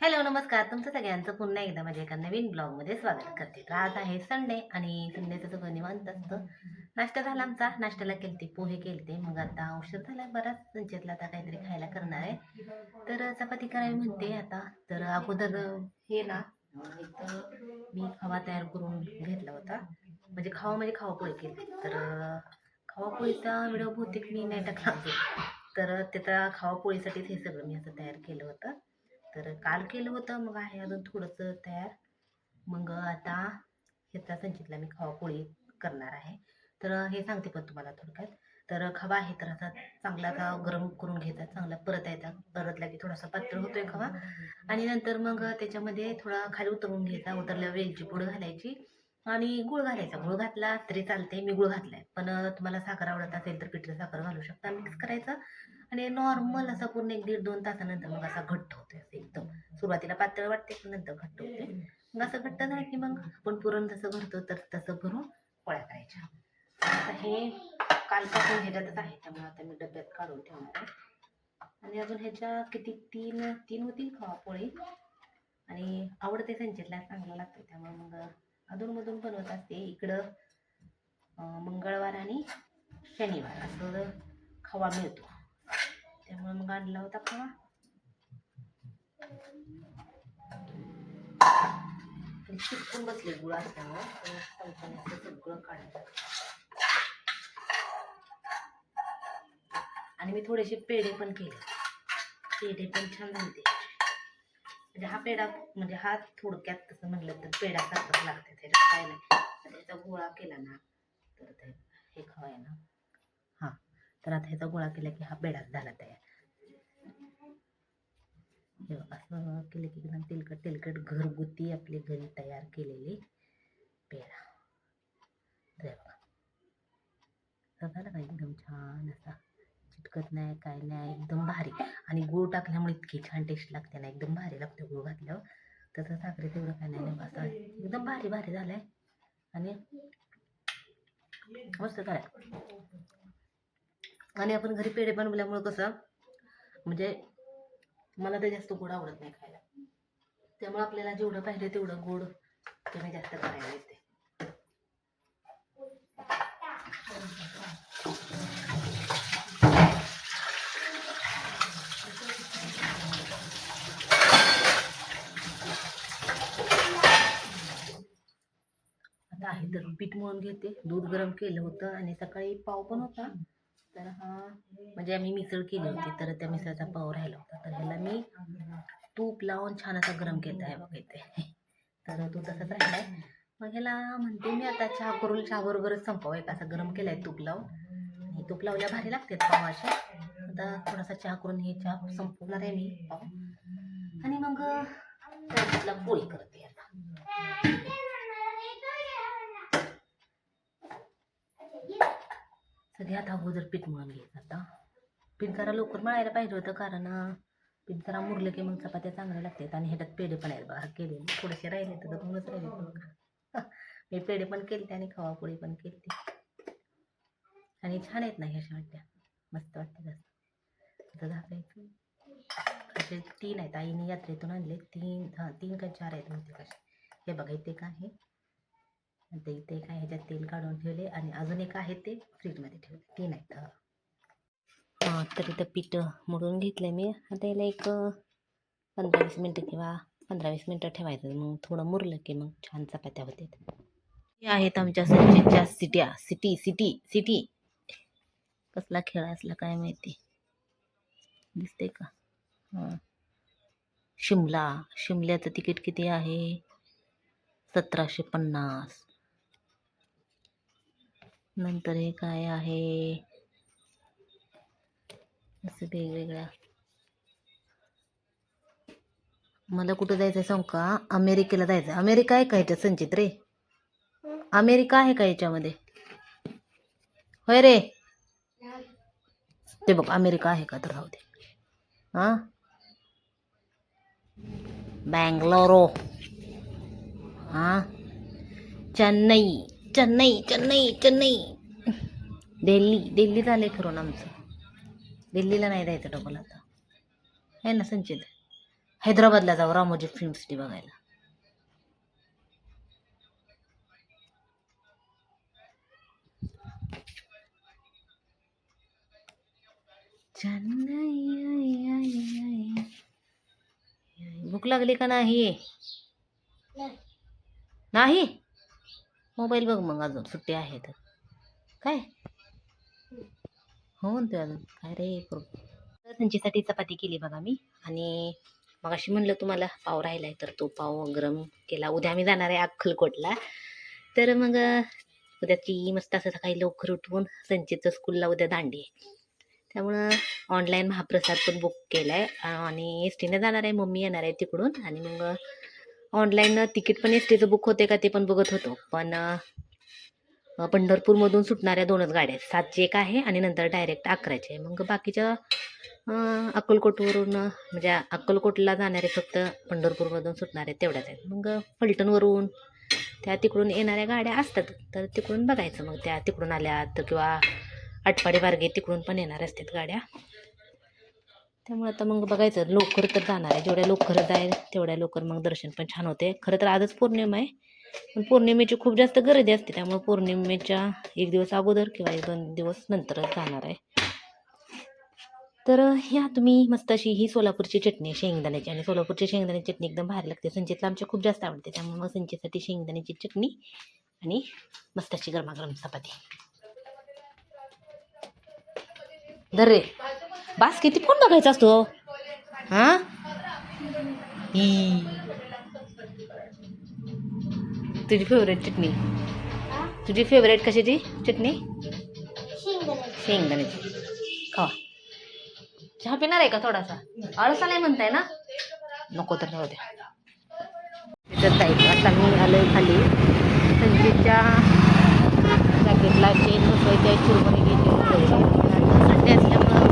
Hello नमस्कार. तुमचं सगळ्यांचं पुन्हा एकदा माझ्या एका नवीन ब्लॉगमध्ये स्वागत करते. तर आज आहे संडे आणि संडेचं सगळं निवांत असतं. नाश्ता झाला आमचा. नाश्त्याला केलते पोहे केलते. मग आता औषध झाला बराच. संचेतला आता काहीतरी खायला करणार आहे. तर चपाती करावी म्हणते आता. तर अगोदर हे ना मी खवा तयार करून घेतला होता. म्हणजे खावा म्हणजे खावा पोळी केली तर खावा पोळीचा व्हिडिओ बहुतेक मी नाही टाकला तर त्याचा खावा पोळीसाठीच हे सगळं मी असं तयार केलं होतं. तर काल केलं होतं मग आहे अजून थोडंसं तयार. मग आता ह्याचा संचितला मी खवा पोळी करणार आहे. तर हे सांगते पण तुम्हाला थोडक्यात. तर खवा आहे तर असा चांगला का गरम करून घ्यायचा चांगला परतायचा परतला की थोडासा पात्र होतोय खवा. आणि नंतर मग त्याच्यामध्ये थोडा खाली उतरवून घ्यायचा उतरल्यावर वेलची पूड घालायची. आणि गुळ घालायचा. गुळ घातला तरी चालते मी गुळ घातलाय. पण तुम्हाला साखर आवडत असेल तर पिठलं साखर घालू शकता. मिक्स करायचं. आणि नॉर्मल असा पूर्ण एक दीड दोन तासानंतर मग असा घट्ट होतो असं एकदम. सुरुवातीला पातळ वाटते पण नंतर घट्ट होते मग असं घट्ट झालं की मग आपण पुरण जसं भरतो तर तसं भरून पोळ्या करायच्या. आता हे कालपासून ह्याच्यातच आहे त्यामुळे आता मी डब्यात काढून ठेवणार आहे. आणि अजून ह्याच्या किती तीन तीन होतील खवा पोळी? आणि आवडते संचितला चांगलं लागतं त्यामुळे मग अधूनमधून बनवत असते. इकडं मंगळवार आणि शनिवार. असं खवा मिळतो. त्यामुळे मग आणला होता खवा. आणि बसले गुळ असल्यामुळे. सगळं काढायचं आणि मी थोडेसे पेढे पण केले. पेढे पण छान झाले. म्हणजे हा पेढा म्हणजे हा थोडक्यात तसं म्हणलं तर पेढा सारखाच लागते. त्याच्यात काय नाही. तर त्याचा गोळा केला ना तर ते हे खवाय ना हां. तर आता ह्याचा गोळा केला की हा बेडाच झाला तयार. असं केलं की एकदम तेलकट तेलकट घरगुती आपले घरी तयार केलेले पेढा. झाला झालं का? एकदम छान असा चिटकत नाही काय नाही एकदम भारी. आणि गूळ टाकल्यामुळे इतकी छान टेस्ट लागते ना एकदम भारी लागते गूळ घातल्यावर. तसं साखरे तेवढं काय नाही असं एकदम भारी भारी झालंय. आणि मस्त काय आणि आपण घरी पेढे बनवल्यामुळं कसं म्हणजे मला तर जास्त गोड आवडत नाही खायला. त्यामुळे आपल्याला जेवढं पाहिजे तेवढं गोड तुम्ही जास्त करायला येते. आता आहे तर पीठ मळून घेते. दूध गरम केलं होतं आणि सकाळी पाव पण होता. तर हा म्हणजे आम्ही मिसळ केली होती तर त्या मिसळचा पाव राहिला होता. तर ह्याला मी तूप लावून छान असा गरम केला आहे बघा इथे. तर तो तसाच राहिलाय. मग ह्याला म्हणते मी आता चहा करून चहा बरोबरच संपवा एक असा गरम केलाय तूप लावून. आणि तूप लावल्या भारी लागते पावाचे आता थोडासा चहा करून हे चहा संपवणार आहे मी पाव. आणि मग पोळी करते आता. सगळ्यात अगोदर पीठ मळून घ्यायचं आता. पीठ जरा लवकर मळायला पाहिजे होतं कारण पीठ जरा मुरलं की मग चपात्या चांगल्या लागतात आणि ह्याच्यात पेढे पण आहेत बघा. केले थोडेसे राहिले तर दोनच राहिले मी पेढे पण केलते आणि खवापोळी पण केलती. आणि छान आहेत ना ह्याच्या अशा वाटत्या मस्त वाटते जास्त. आता झाकायचं. असे तीन आहेत. आईने यात्रेतून आणले तीन हां तीन का चार आहेत म्हणते कसे हे बघा इथे का आहे. आता इथे काय ह्याच्यात तेल काढून ठेवले आणि अजून एक आहे ते फ्रीजमध्ये ठेवले. तीन आहेत हा. हां तर इथं पीठ मोडून घेतलं मी. आता याला एक पंधरा वीस मिनटं किंवा पंधरा वीस मिनटं ठेवायचं. मग थोडं मुरलं की मग छान चपात्या होतात. हे आहेत आमच्या सचिनच्या सिट्या. सिटी सिटी सिटी. कसला खेळ असला काय माहिती. दिसते का? हां. शिमला. शिमल्याचं तिकीट किती आहे? सतराशे पन्नास. नंतर हे काय आहे? असं वेगवेगळ्या. मला कुठं जायचं सांग का? अमेरिकेला जायचं अमेरिका आहे का ह्याच्यात संचित रे? अमेरिका आहे का याच्यामध्ये? होय रे? ते बघ अमेरिका आहे का तर राहू दे. हां? बँगलोरो. हां? चेन्नई. चेन्नई चेन्नई चेन्नई. दिल्ली दिल्ली झाले फिरून आमचं. दिल्लीला नाही जायचं डबल आता. आहे ना संचित? हैदराबादला जाऊ रामोजी फिल्म सिटी बघायला. चेन्नई भूक लागली का नाही. नाही? मोबाईल बघ मग अजून सुट्टी आहे तर. काय? हो म्हणतोय अजून. काय रे करू तर त्यांच्यासाठी चपाती केली बघा मी. आणि मग अशी म्हणलं तुम्हाला पाव राहिलाय तर तो पाव गरम केला. उद्या आम्ही जाणार आहे अक्कलकोटला. तर मग उद्याची मस्त असं सकाळी लवकर उठवून संचितचं स्कूलला उद्या दांडी आहे. त्यामुळं ऑनलाईन महाप्रसाद पण बुक केला आहे आणि एस टीने जाणार आहे मम्मी येणार आहे तिकडून. आणि मग ऑनलाईन तिकीट पण एस टीचं बुक होते का ते पण बघत होतो. पण पंढरपूरमधून सुटणाऱ्या दोनच गाड्या आहेत. सातची एक आहे आणि नंतर डायरेक्ट अकराची आहे. मग बाकीच्या अक्कलकोटवरून म्हणजे अक्कलकोटला जाणारे फक्त पंढरपूरमधून सुटणारे तेवढ्याच आहेत. मग फलटणवरून त्या तिकडून येणाऱ्या गाड्या असतात. तर तिकडून बघायचं. मग त्या तिकडून आल्या तर किंवा आटपाडी मार्गे तिकडून पण येणार असतात गाड्या. त्यामुळे आता मग बघायचं लवकर तर जाणार आहे. जेवढ्या लवकर जाईल तेवढ्या लवकर मग दर्शन पण छान होते. खरं तर आजच पौर्णिमा आहे. पण पौर्णिमेची खूप जास्त गर्दी असते त्यामुळे पौर्णिमेच्या एक दिवस अगोदर किंवा एक दोन दिवस नंतरच जाणार आहे. तर ह्या तुम्ही मस्त अशी ही सोलापूरची चटणी शेंगदाण्याची. आणि सोलापूरची शेंगदाण्याची चटणी एकदम भारी लागते. संचितला आमच्या खूप जास्त आवडते. त्यामुळे मग संचितसाठी शेंगदाण्याची चटणी आणि मस्त अशी गरमागरम चपाती. धर रे. बास किती फोन बघायचा असतो? हा? तुझी फेवरेट चटणी? तुझी फेवरेट कशाची? चटणी? शेंगदाण्याची. खा चहा पिणार आहे का थोडासा? आळसा नाही म्हणताय ना? नको तर नव्हते द्या आता मी आलोय खाली. संजीच्या जॅकेटला चेन बसवायची आहे चुरमणी घ्यायची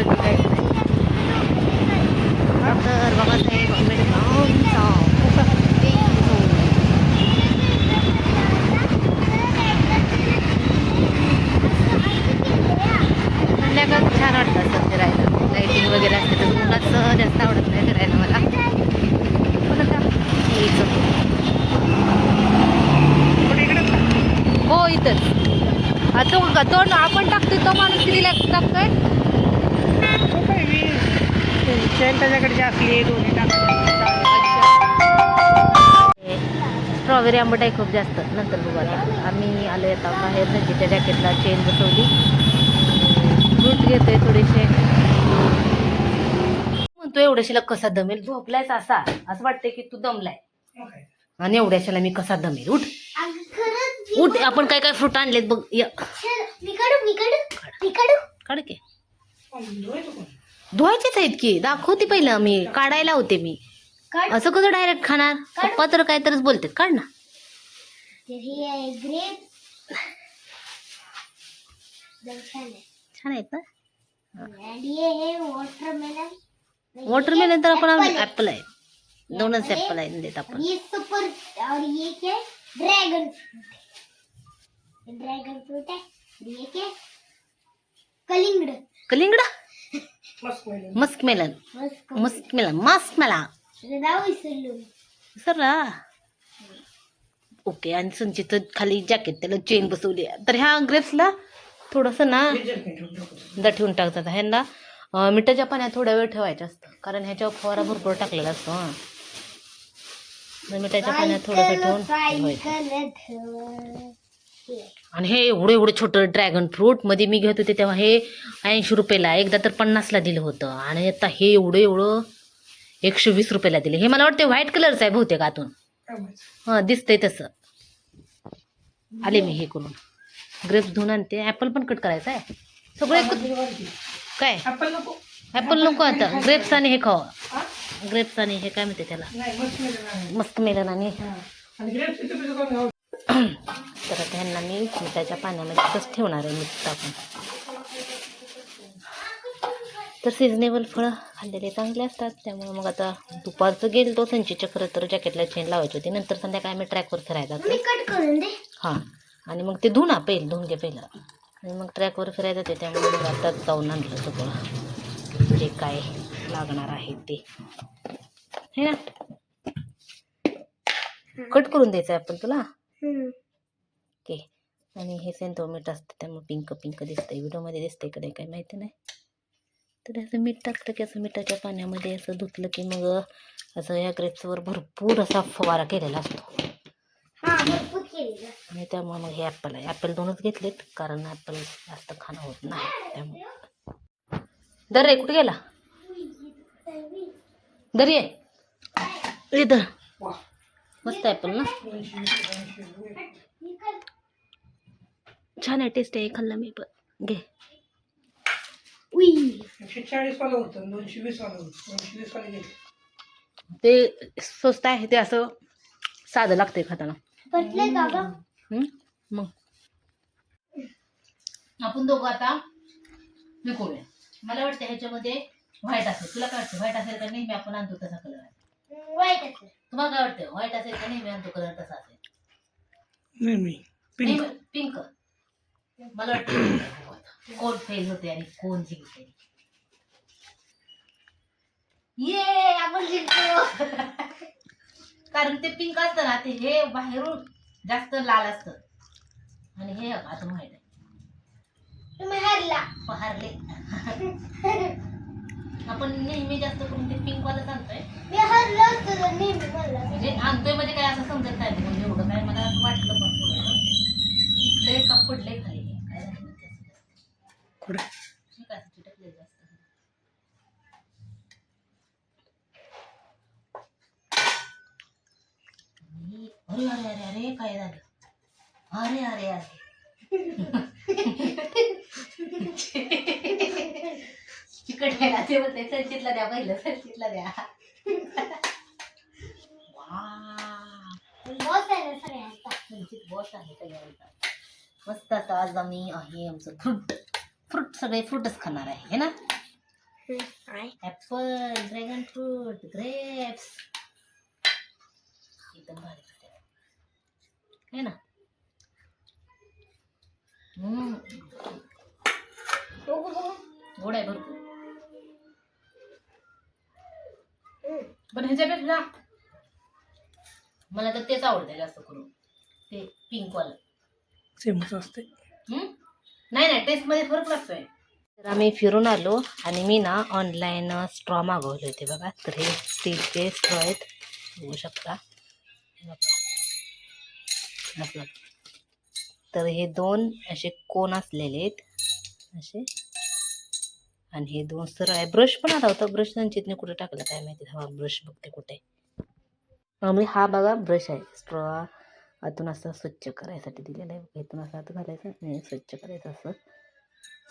असल्यामुळं गर्दी काहीच नाही डॉक्टर बाबासाहेब आंबेडकरांचा छान वाटतं असं फिरायला लाईटिंग वगैरे असते तर उन्हाचं जास्त आवडत नाही फिरायला मला हो इथंच. तो तो न- आपण टाकतोय तो माणूस कितीला टाकतोय त्याच्याकडे असली दोन्ही स्ट्रॉबेरी आंबट आहे खूप जास्त नंतर बघू आता. आम्ही आलो आता बाहेर नजीच्या जॅकेटला चेन बसवली. फ्रूट घेतोय थोडेसे. म्हणतो एवढ्याशीला कसा दमेल? झोपलायच असा. असं वाटतंय की तू दमलाय. आणि एवढ्याशाला मी कसा दमेल? उठ. उठ आपण काय काय फ्रूट आणलेत बघ. य. काढ की. धुवायचेच आहेत की? दाखवते पहिलं मी. काढायला होते मी. असं कसं डायरेक्ट खाणार? पप्पा तर काय तरच बोलतात. काढ ना. छान आहेत ना? वॉटरमेलन तर आपण ऍपल आहे. दोनच ऍपल आहे. देत आपण. ये सुपर और ये क्या है ड्रैगन फ्रूट ड्रैगन फ्रूट है और ये क्या है कलिंगड़. कलिंगडा? Musk melon. Musk melon. Musk melon. दाव इसलो सर ओके आणि संचित खाली जॅकेट त्याला चेन बसवली. तर ह्या ग्रेप्सला थोडंसं ना दा ठेवून टाकतात. ह्यांना मिठाच्या पाण्यात थोडा वेळ ठेवायचं असतं. कारण ह्याच्यावर फवारा भरपूर टाकलेला असतो हां. मिठाच्या पाण्यात थोडंसं ठेवून आणि हे एवढं एवढं छोटं ड्रॅगन फ्रूटमध्ये मी घेत होते तेव्हा हे ऐंशी रुपयाला एकदा तर पन्नासला दिलं होतं. आणि आता हे एवढं एवढं एकशे वीस रुपयाला दिले. हे मला वाटतं व्हाईट कलरचं आहे बहुतेक आतून. हां दिसतंय तसं. आले मी हे करून. ग्रेप्स धुवून आणते. ॲपल पण कट करायचं आहे. सगळं काय? ॲपल नको. आता. ग्रेप्स आणि हे खावा. ग्रेप्स आणि हे काय म्हणते त्याला. मस्त मेलन आणि तर त्यांना मी मिठाच्या पाण्यामध्ये तसंच ठेवणार आहे मीठ टाकून. तर सिजनेबल फळं खाल्लेले चांगले असतात. त्यामुळे मग आता दुपारचं गेल तो संचीच्या खरं तर जॅकेटला चेन लावायची होती. नंतर संध्याकाळी आम्ही ट्रॅकवर फिरायला जातो हां. आणि मग ते धुना पहिलं धुवून घे पहिलं. आणि मग ट्रॅकवर फिरायला जाते. त्यामुळे मग आताच जाऊन आणलं सगळं. जे काय लागणार आहे ते. हे ना? कट करून द्यायचं आहे आपण तुला? ओके. आणि हे सेंतो मीठ असतं त्यामुळे पिंक पिंक दिसतंय. व्हिडिओमध्ये दिसतंय का नाही काय माहिती नाही. तर असं मीठ टाकलं की असं मिठाच्या पाण्यामध्ये असं धुतलं की मग असं या ग्रेप्सवर भरपूर असा फवारा केलेला असतो. आणि त्यामुळे मग हे ॲपल आहे. ॲपल दोनच घेतलेत कारण ॲपल जास्त खाणं होत नाही. त्यामुळे. दर रे कुठे गेला? दर ये दर. मस्त ॲपल ना. छान आहे टेस्ट आहे खाल्लं मी पण. घे. ते स्वस्त आहे ते असं साधं लागतंय खाताना? हं? मग. आपण दोघं आता हे करूया मला वाटतं ह्याच्यामध्ये व्हाईट असेल. तुला काय वाटतं व्हाईट असेल का नेहमी आपण आणतो तसा कलर आहे वाईट असेल. तुम्हाला काय वाटतं? व्हाईट असेल का नेहमी आणतो कलर तसा असेल? नाही मी पिंक. पिंक. मला वाटतं कोण फेल होते आणि कोण जिंकते ये आपण जिंकतो कारण ते पिंक असतं ना ते हे बाहेरून जास्त लाल असतं. आणि हे आता माहीत आहे. तुम्ही हरला. पहारले आपण नेहमी जास्त करून ते पिंक वाला आणतोय. मी हरलो असतो नेहमी म्हणलं म्हणजे आणतोय म्हणजे काय असं समजत नाही म्हणजे एवढं काय मला असं वाटलं पण थोडं. पिकलंय का पडलंय खाली. हे. काय झालं माहिती असं. कुठे ठीक आहे चिटकले जास्त आणि- अरे अरे अरे अरे काय झालं? अरे अरे अरे. ना ते म्हणते संचितला द्या पहिलं संचितला द्या. बॉस आहे ना सगळ्यांचा संचित बॉस आहे सगळ्यांचा मस्त असं आज आम्ही आहे आमचं फ्रूट. फ्रूट सगळे फ्रूटच खाणार आहे है ना? Apple dragon fruit grapes. एकदम भारी. है ना? ह्याच्यापेक्षा मला तर तेच आवडतं जास्त करून. ते पिंक वालं. सेमच असते? नाही नाही टेस्टमध्ये फरक लागतोय तर आम्ही फिरून आलो आणि मी ना ऑनलाईन स्ट्रॉ मागवले होते बघा. तर हे स्टीलचे स्ट्रॉ आहेत. बघू शकता. हे बघा. असं. तर हे दोन असे कोण असलेले आहेत. असे. आणि हे दोन सर आहे. ब्रश पण आला होता. ब्रश संचितने कुठे टाकला काय माहिती? हा ब्रश बघते कुठे. आम्ही हा बघा ब्रश आहे. स्ट्रॉ आतून असं स्वच्छ करायसाठी दिलेलं आहे. इथून असं आता घालायचं आणि स्वच्छ करायचं असं.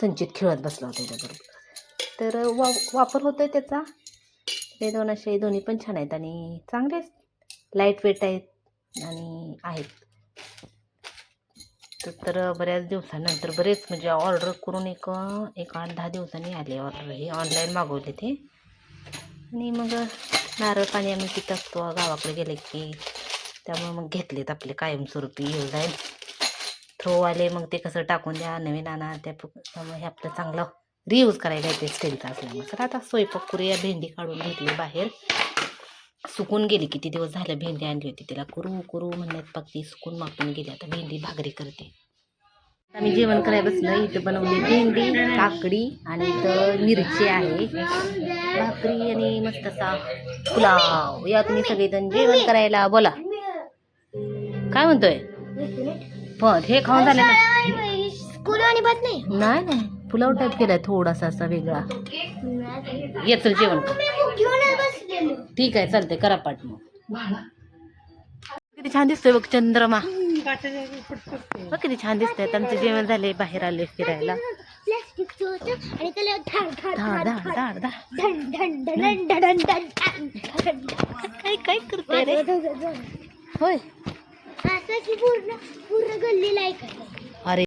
संचित खेळत बसला होता त्याच्याबरोबर. तर वा वापर होतो आहे त्याचा. ते दोन असे दोन्ही पण छान आहेत आणि चांगले लाइट वेट आहेत आणि आहेत. तर- बऱ्याच दिवसानंतर बरेच म्हणजे ऑर्डर करून एक एक आठ दहा दिवसांनी आले ऑर्डर हे. ऑनलाईन मागवले ते. आणि मग नारळ पाणी आम्ही पित असतो. गावाकडे गेले की त्यामुळे मग घेतलेत आपले कायमस्वरूपी येऊ जाईल थ्रोवाले मग ते कसं टाकून द्या नवीन आणा त्या त्यामुळे हे आपलं चांगलं रियूज करायला येते स्टीलचा असल्यामुळे. तर आता स्वयंपाक करूया भेंडी काढून घेतली बाहेर. सुकून गेली किती दिवस झालं भेंडी आणली होती. तिला कुरू कुरू म्हणण्यात ती सुकून मापून गेली. आता भेंडी भाकरी करते. आम्ही जेवण करायला बसलो इथं बनवली भेंडी काकडी आणि इथं मिरची आहे. भाकरी आणि मस्त असा पुलाव. या तुम्ही सगळेजण जेवण करायला बोला. काय म्हणतोय? पण हे खाऊन झालं नाही नाही. पुलाव टाईप केलाय थोडासा असा वेगळा. ये चल जेवण ठीक आहे चालते करा पाठ मग. किती छान दिसतोय बघ चंद्रमा. बघ किती छान दिसतंय आमचं जेवण झाले बाहेर आले फिरायला. काय काय करतोय रे? होय. असं की पूर्ण पूर्ण गल्लीला ऐकायचं